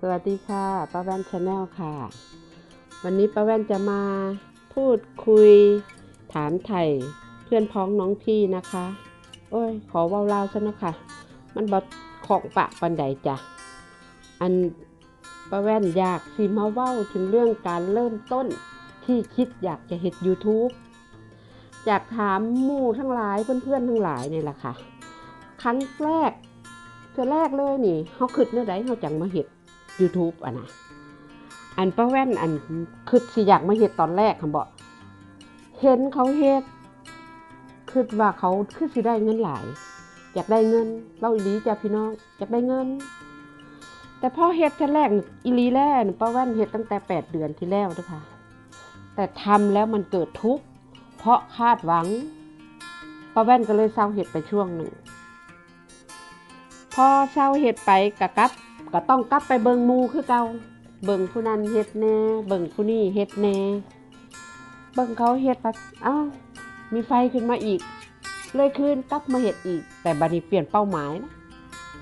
สวัสดีค่ะป้าแว่นชาแนลค่ะ วันนี้ป้าแว่นจะมาพูดคุย ถามไถ่เพื่อนพ้องน้องพี่นะคะ โอ้ย ขอเว้าเล่าวซะนะค่ะ มันบดของปะปันใดจ้ะ อันป้าแว่นอยากสิมาเว้าถึงเรื่องการเริ่มต้นที่คิดอยากจะเห็ด YouTube อยากถามหมู่ทั้งหลายเพื่อนๆทั้งหลายนี่แหละค่ะ ครั้งแรกเธอแรกเลยนี่เขาคิดเนื้อใดเขาจังมาเห็ด YouTube อะนะอันป้าแว่นอันคิดสิอยากมาเห็ดตอนแรกคำบอกเห็นเขาเฮ็ดคิดว่าเขาคือสิได้เงินหลาย อยากได้เงินเล่าอีลีจ้ะพี่น้องอยากได้เงิน แต่พอเฮ็ดเท่แรกอีลีแรกนี่ป้าแว่นเฮ็ดตั้งแต่แปดเดือนที่แล้วเด้วยค่ะแต่ทำแล้วมันเกิดทุกข์เพราะคาดหวังป้าแว่นก็เลยเศร้าเห็ดไปช่วงหนึ่งพอเศร้าเห็ดไปกะกลับ ก็ต้องกลับไปเบิงมูคือเก่าเบิงผู้นั้นเฮ็ดแน่เบิงผู้นี้เฮ็ดแน่เบิงเขาเฮ็ดปัดอ้าวมีไฟขึ้นมาอีก เลยคืนกลับมาเฮ็ดอีก แต่บัดนี้เปลี่ยนเป้าหมายนะ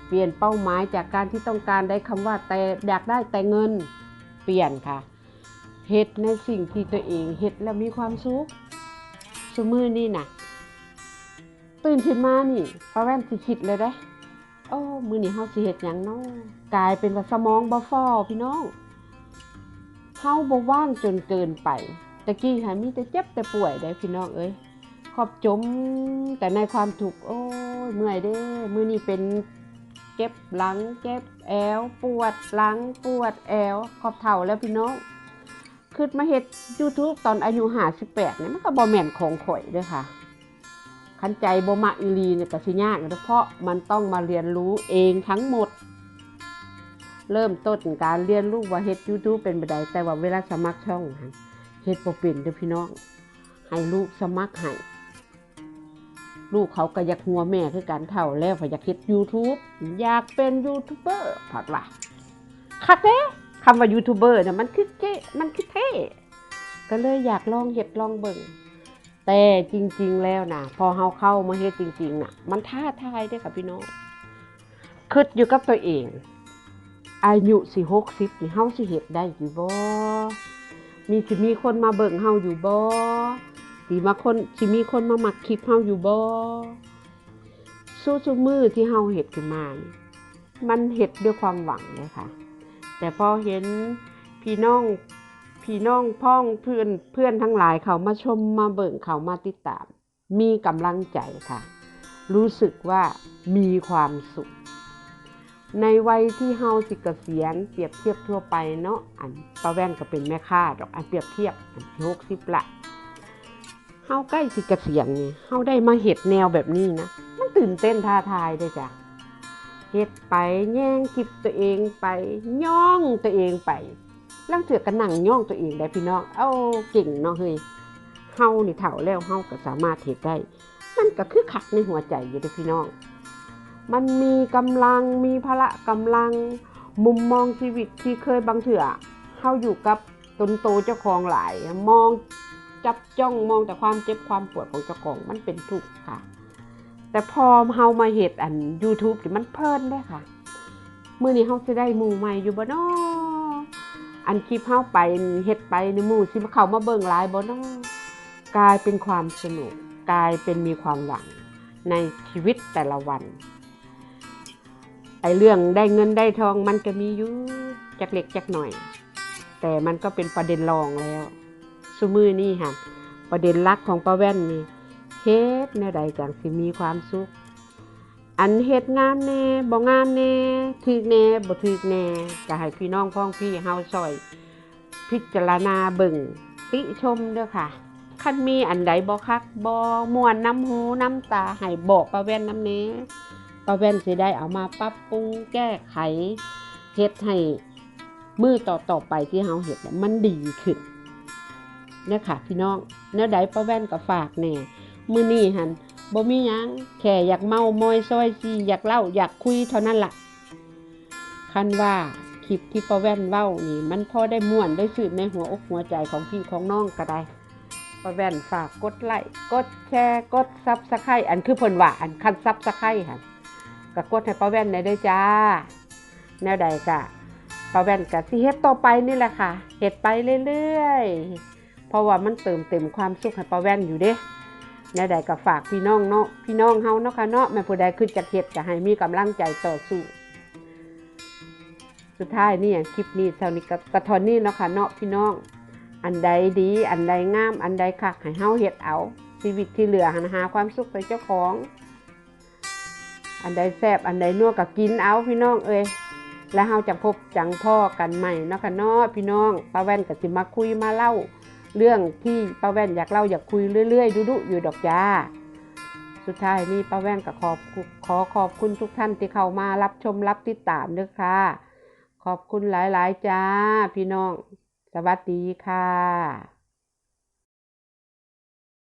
เปลี่ยนเป้าหมายจากการที่ต้องการได้คำว่าแต่อยากได้แต่เงินเปลี่ยนค่ะเฮ็ดในสิ่งที่ตัวเองเฮ็ดแล้วมีความสุขสมือนี่นะตื่นขึ้นมานี่ป้าแว่นสิคิดเลยได้ อ้มือนี่เฮาสิเฮ็ดหยังเนาะกลายเป็นว่าสมองบ่ฟอพี่น้องเฮาบ่ว่างจนเกินไปตะกี้หามีแต่เจ็บแต่ป่วยได้พี่น้องเอ้ยขอบจมแต่ในความถูกโอ้ยเมื่อยเด้มือนี้เป็นเจ็บหลังเจ็บแอวปวดหลังปวดแอวขอบเท่าแล้วพี่น้องคิดมาเฮ็ด YouTube ตอนอายุ58เนี่ยมันก็บ่แม่นของข่อยเด้อค่ะ ขันใจบ่มักอีลีเนี่ยก็สิยากเด้อเพราะมันต้องมาเรียนรู้เองทั้งหมด เริ่มต้นการเรียนรู้ว่าเฮ็ด YouTube เป็นบ่ไดแต่ว่าเวลาสมัครช่องเฮ็ดบ่เป็นเด้อพี่น้อง ให้ลูกสมัครให้ลูกเขาก็อยากหัวแม่คือกันเท่าแล้วว่าอยากเฮ็ด YouTube อยากเป็นยูทูบเบอร์พัดว่าคักเด้คำว่ายูทูบเบอร์เนี่ยมันคือเจ๊มันคือเท่ก็เลยอยากลองเฮ็ดลองเบิ่ง แต่จริง ๆ แล้วนะพอเฮาเข้ามาเฮ็ดจริงๆน่ะ มันท้าทายเด้ค่ะพี่น้องคิดอยู่กับตัวเอง อายุสิ60นี่เฮาสิเฮ็ดได้อยู่บ่มีสิมีคนมาเบิ่งเฮาอยู่บ่สิมาคนสิมีคนมามักคลิปเฮาอยู่บ่สู้ทุมือที่เฮาเฮ็ดขึ้นมามันเฮ็ดด้วยความหวังเลยค่ะ แต่พอเห็นพี่น้อง พี่น้องพ้องเพื่อนเพื่อนทั้งหลายเขามาชมมาเบิ่งเขามาติดตาม มีกำลังใจค่ะ รู้สึกว่ามีความสุข ในวัยที่เฮาสิกเกษียณเปรียบเทียบทั่วไปเนาะอันป้าแว่นก็เป็นแม่ค้าดอกอันเปรียบเทียบอันหกสิบละเฮาใกล้สิกเกษียณนี่เฮาได้มาเห็ดแนวแบบนี้นะมันตื่นเต้นท้าทายเด้จ้ะเฮ็ดไปแย่งคลิปตัวเองไปย่องตัวเองไป ลังเถือกระหนังย่องตัวเองได้พี่น้องเอ้าเก่งเนาะเฮ้ยเฮานี่เฒ่าแล้วเฮาก็สามารถเฮ็ดได้ มันก็คือขักในหัวใจอยู่เด้พี่น้อง มันมีกำลังมีพละกำลัง มุมมองชีวิตที่เคยบางเถื่อเฮาอยู่กับตนโตเจ้าของหลาย มองจับจ้องมองแต่ความเจ็บความปวดของเจ้าของมันเป็นทุกข์ค่ะ แต่พอเฮามาเฮ็ดอัน YouTube นี่มันเพลินเด้ค่ะ มื้อนี้เฮาสิได้มูใหม่อยู่บ่เนาะ อันคลิปเฮาไปเฮ็ดไปในหมู่สิเขามาเบิ่งหลายบ่เนาะกลายเป็นความสนุกกลายเป็นมีความหวังในชีวิตแต่ละวันไอเรื่องได้เงินได้ทองมันก็มีอยู่จักเล็กจักหน่อย แต่มันก็เป็นประเด็นรองแล้วซุมือนี่ค่ะประเด็นหลักของป้าแว่นนี่เฮ็ดแนวใดจังสิมีความสุข อันเฮ็ดงามแน่บ่งามแน่ถึกแน่บ่ถึกแน่ก็ให้พี่น้องพ้องพี่เฮาซอย พิจารณาเบิ่งติชมเด้อค่ะคันมีอันใดบ่คักบ่ม่วนน้ำหูน้ำตาให้บอกป้าแว่นน้ำเน้ป้าแว่นสิได้เอามาปรับปรุงแก้ไขเฮ็ดให้มือต่อต่อไปที่เฮาเฮ็ดเนี่ยมันดีขึ้นเนี่ยค่ะพี่น้องแนวใดป้าแว่นก็ฝากแน่มื้อนี้หั่น บ่มีหยังแค่อยากเมามอยซอยซีอยากเล่าอยากคุยเท่านั้นละ่ะ คันว่าคลิปที่ป้าแว่นเว้านี่ มันพอได้ม่วนได้สืบในหัวอกหัวใจของพี่ของน้องก็ได้ป้าแว่นฝากกดไลค์กดแชร์กดซับสไครต์อันคือเพิ่นว่าอันคันซับสไครต์ค่ะก็กดให้ป้าแว่นได้ด้วยจ้า แนวใดกะป้าแว่นกับสิเฮ็ดต่อไปนี่แหละค่ะเฮ็ดไปเรื่อยๆเพราะว่ามันเติมเต็มความสุขให้ป้าแว่นอยู่เด้ แน่ใดก็ฝากพี่น้องเนาะพี่น้องเฮาเนาะค่ะเนาะแม่ผู้ใดคือจะเฮ็ดก็ให้มีกำลังใจต่อสู้ สุดท้ายนี่คลิปนี้เท่านี้ก็กระทอนนี่เนาะค่ะเนาะพี่น้อง อันใดดี อันใดงาม อันใดคักให้เฮาเฮ็ดเอา ชีวิตที่เหลือหันหาความสุขไปเจ้าของ อันใดแซ่บอันใดนัวก็กินเอาพี่น้องเอ้ยแล้วเฮาจะพบจังพ่อกันใหม่เนาะค่ะเนาะพี่น้องป้าแว่นก็สิมาคุยมาเล่า เรื่องที่ป้าแว่นอยากเล่าอยากคุยเรื่อยๆดุๆอยู่ดอกจ้าสุดท้ายนี้ป้าแว่นก็ขอบขอขอบคุณทุกท่านที่เข้ามารับชมรับติดตามด้วยค่ะ ขอบคุณหลายๆจ้า พี่น้อง สวัสดีค่ะ